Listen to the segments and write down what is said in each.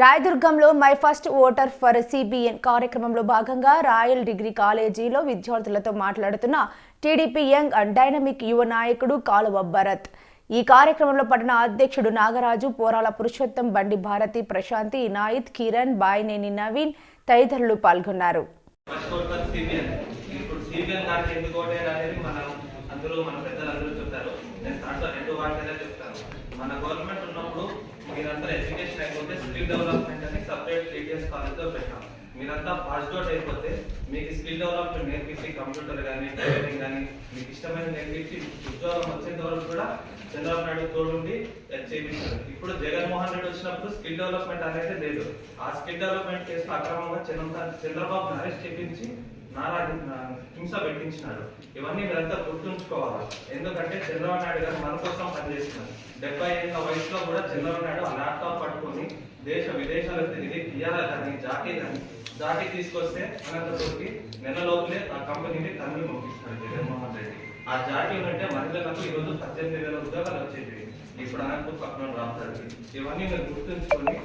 రాయదుర్గంలో my first voter for CBN కార్యక్రమంలో భాగంగా royal degree కాలేజీలో విద్యార్థులతో మాట్లాడుతున్న టీడీపీ యంగ్ అండ్ డైనమిక్ యువ నాయకుడు కాలువ భరత్. ఈ కార్యక్రమంలో పడిన అధ్యక్షుడు నాగరాజు పోరాల పురుషోత్తం బండి భారతి ప్రశాంతి నాయిత్ కిరణ్ బాయినేని నవీన్ తదితరులు పాల్గొన్నారు. మన గవర్నమెంట్ ఉన్నప్పుడు మీరంతా ఎడ్యుకేషన్ అయిపోతే స్కిల్ డెవలప్మెంట్ అని సపరేట్ టీటీఎస్ కాలేజ్లో పెట్టాం. మీరంతా ఫాస్ట్ అవుట్ అయిపోతే మీకు స్కిల్ డెవలప్మెంట్ నేర్పించి కంప్యూటర్ కానీ టైలరింగ్ కానీ మీకు ఇష్టమైన నేర్పించి ఉద్యోగం వచ్చేంత వరకు కూడా చంద్రబాబు నాయుడు తోడుండి చేయించారు ఇప్పుడు జగన్మోహన్ రెడ్డి వచ్చినప్పుడు స్కిల్ డెవలప్మెంట్ అనేది లేదు. ఆ స్కిల్ డెవలప్మెంట్ కేసులో అక్రమంగా చంద్రబాబు అరెస్ట్ చేపించి హింస పెట్టించినాడు. ఇవన్నీ మీరంతా గుర్తుంచుకోవాలి. ఎందుకంటే చంద్రబాబు నాయుడు గారు మన కోసం పనిచేస్తున్నారు. డెబ్బై ఏళ్ళ వయసులో కూడా చంద్రబాబు నాయుడు ఆ ల్యాప్టాప్ పట్టుకొని దేశ విదేశాలకు తిరిగి కియారా కానీ జాకీ కానీ జాకీ తీసుకొస్తే అనంతపురికి నెల లోపలే ఆ కంపెనీని తమిళ పంపిస్తున్నాడు జగన్మోహన్ రెడ్డి. ఆ జాకీ ఉంటే మహిళలకు ఈరోజు పద్దెనిమిది వేల ఉద్యోగాలు వచ్చేవి ఇప్పుడు అనంతపురం పక్కన రావడానికి ఇవన్నీ మీరు గుర్తుంచుకొని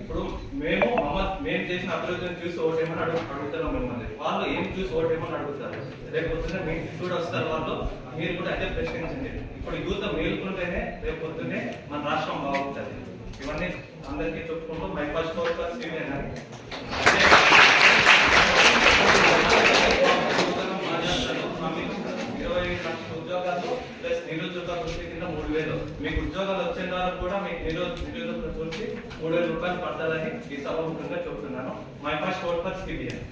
ఇప్పుడు మేము మమ్మ మేము చేసిన అభివృద్ధిని చూసి ఓటేమని అడుగు అడుగుతున్నాం మిమ్మల్ని. వాళ్ళు ఏం చూసి ఓటేమని అడుగుతారు? రేపు పొద్దున్నే మీ కూడా వస్తారు వాళ్ళు. మీరు కూడా అదే ప్రశ్నించండి ఇప్పుడు యూత్ మేలుకుంటేనే రేపు పొద్దున్నే మన రాష్ట్రం బాగుంటుంది. ఇవన్నీ అందరికీ చెప్పుకుంటూ మై ఫస్ట్ ఫోర్ సీనియర్ ఇరవై లక్షల ఉద్యోగాలు ప్లస్ నిరుద్యోగ వృత్తి కింద మూడు వేలు. మీకు ఉద్యోగాలు వచ్చే వరకు కూడా మీకు నిరుద్యోగ మూడు వేల రూపాయలు పడతాదని ఈ సభ ముఖ్యంగా చెప్తున్నాను my first vote for CBN